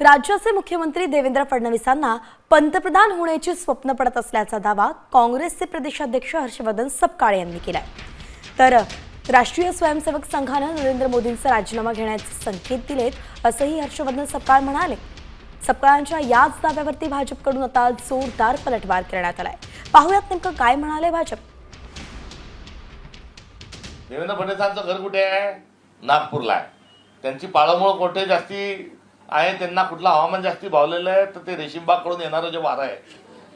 राज्याचे मुख्यमंत्री देवेंद्र फडणवीसांना पंतप्रधान होण्याची स्वप्न पडत असल्याचा दावा काँग्रेसचे प्रदेशाध्यक्ष हर्षवर्धन सपकाळे यांनी केलाय. तर राष्ट्रीय स्वयंसेवक संघानं नरेंद्र मोदींचा राजीनामा घेण्याचे संकेत दिलेत असंही हर्षवर्धन सपकाळ म्हणाले. सपकाळांच्या याच दाव्यावरती भाजपकडून आता जोरदार पलटवार करण्यात आलाय. पाहुयात नेमकं काय म्हणाले भाजप? देवेंद्र फडणवीसांचं घर कुठे आहे? नागपूरला आहे. त्यांची पाळंमुळं कोठे जास्ती आहे त्यांना कुठलं हवामान जास्ती भावलेलं आहे तर ते रेशीमबागकडून येणारं जे वारं आहे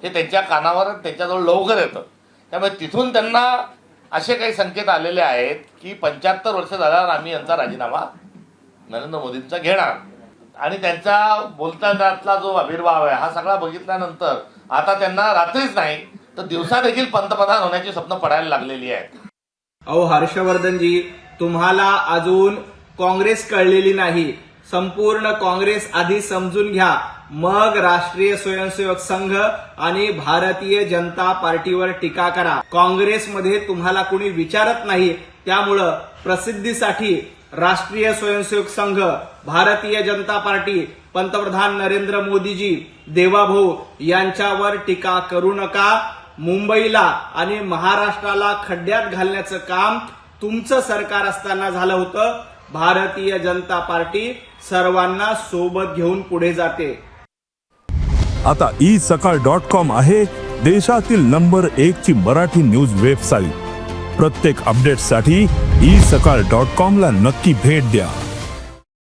हे त्यांच्या कानावर त्यांच्याजवळ लवकर येतं. त्यामुळे तिथून त्यांना असे काही संकेत आलेले आहेत की पंच्याहत्तर वर्ष झाल्यावर आम्ही यांचा राजीनामा नरेंद्र मोदींचा घेणार. आणि त्यांचा बोलतानातला जो आविर्भाव आहे हा सगळा बघितल्यानंतर आता त्यांना रात्रीच नाही तर दिवसा देखील पंतप्रधान होण्याची स्वप्न पडायला लागलेली आहेत. अहो हर्षवर्धनजी तुम्हाला अजून काँग्रेस कळलेली नाही. संपूर्ण काँग्रेस आधी समजून घ्या. मग राष्ट्रीय स्वयंसेवक संघ आणि भारतीय जनता पार्टीवर टीका करा. काँग्रेसमध्ये तुम्हाला कुणी विचारत नाही त्यामुळं प्रसिद्धीसाठी राष्ट्रीय स्वयंसेवक संघ भारतीय जनता पार्टी पंतप्रधान नरेंद्र मोदीजी देवाभाऊ यांच्यावर टीका करू नका. मुंबईला आणि महाराष्ट्राला खड्ड्यात घालण्याचं काम तुमचं सरकार असताना झालं होतं. भारतीय जनता पार्टी सर्वांना सोबत घेऊन पुढे जाते. आता ई सकाळ डॉट कॉम आहे देशातील नंबर एक ची मराठी न्यूज वेबसाईट. प्रत्येक अपडेटसाठी ई सकाळ डॉट कॉम ला नक्की भेट द्या.